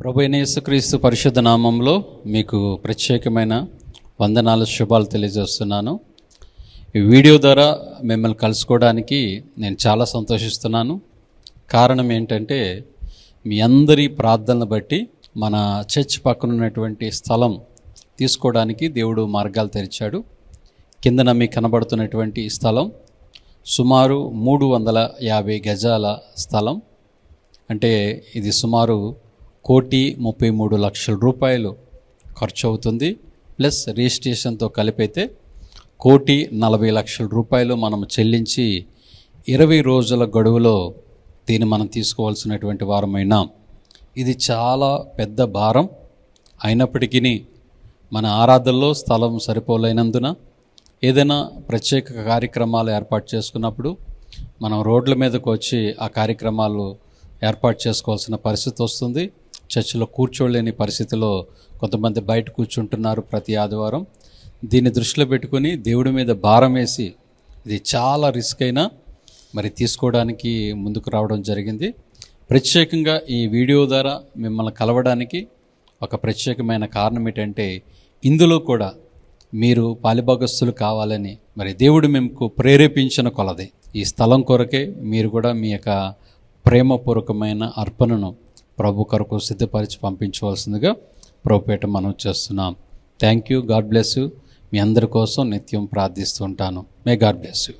ప్రభు యేసుక్రీస్తు పరిశుద్ధ నామంలో మీకు ప్రత్యేకమైన వందనాల శుభాలు తెలియజేస్తున్నాను. ఈ వీడియో ద్వారా మిమ్మల్ని కలుసుకోవడానికి నేను చాలా సంతోషిస్తున్నాను. కారణం ఏంటంటే మీ అందరి ప్రార్థనలు బట్టి మన చర్చ్ పక్కన ఉన్నటువంటి స్థలం తీసుకోవడానికి దేవుడు మార్గాలు తెరిచాడు. కిందన మీకు కనబడుతున్నటువంటి స్థలం సుమారు మూడు వందల యాభై గజాల స్థలం. అంటే ఇది సుమారు కోటి ముప్పై మూడు లక్షల రూపాయలు ఖర్చు అవుతుంది ప్లస్ రిజిస్ట్రేషన్తో కలిపైతే కోటి నలభై లక్షల రూపాయలు మనం చెల్లించి ఇరవై రోజుల గడువులో దీన్ని మనం తీసుకోవాల్సినటువంటి వారమైనా ఇది చాలా పెద్ద భారం. అయినప్పటికీ మన ఆరాధనలో స్థలం సరిపోలేనందున ఏదైనా ప్రత్యేక కార్యక్రమాలు ఏర్పాటు చేసుకున్నప్పుడు మనం రోడ్ల మీదకు వచ్చి ఆ కార్యక్రమాలు ఏర్పాటు చేసుకోవాల్సిన పరిస్థితి వస్తుంది. చర్చిలో కూర్చోలేని పరిస్థితిలో కొంతమంది బయట కూర్చుంటున్నారు ప్రతి ఆదివారం. దీన్ని దృష్టిలో పెట్టుకొని దేవుడి మీద భారం వేసి ఇది చాలా రిస్క్ అయినా మరి తీసుకోవడానికి ముందుకు రావడం జరిగింది. ప్రత్యేకంగా ఈ వీడియో ద్వారా మిమ్మల్ని కలవడానికి ఒక ప్రత్యేకమైన కారణం ఏంటంటే ఇందులో కూడా మీరు పాలిభాగస్తులు కావాలని మరి దేవుడు మేము ప్రేరేపించిన కొలది. ఈ స్థలం కొరకే మీరు కూడా మీ యొక్క ప్రేమపూర్వకమైన అర్పణను ప్రభు కొరకు సిద్ధపరిచి పంపించవలసిందిగా ప్రభుపేట మనం చేస్తున్నాం. Thank you God bless you మీ అందరి కోసం నిత్యం ప్రార్థిస్తుంటాను. May God bless you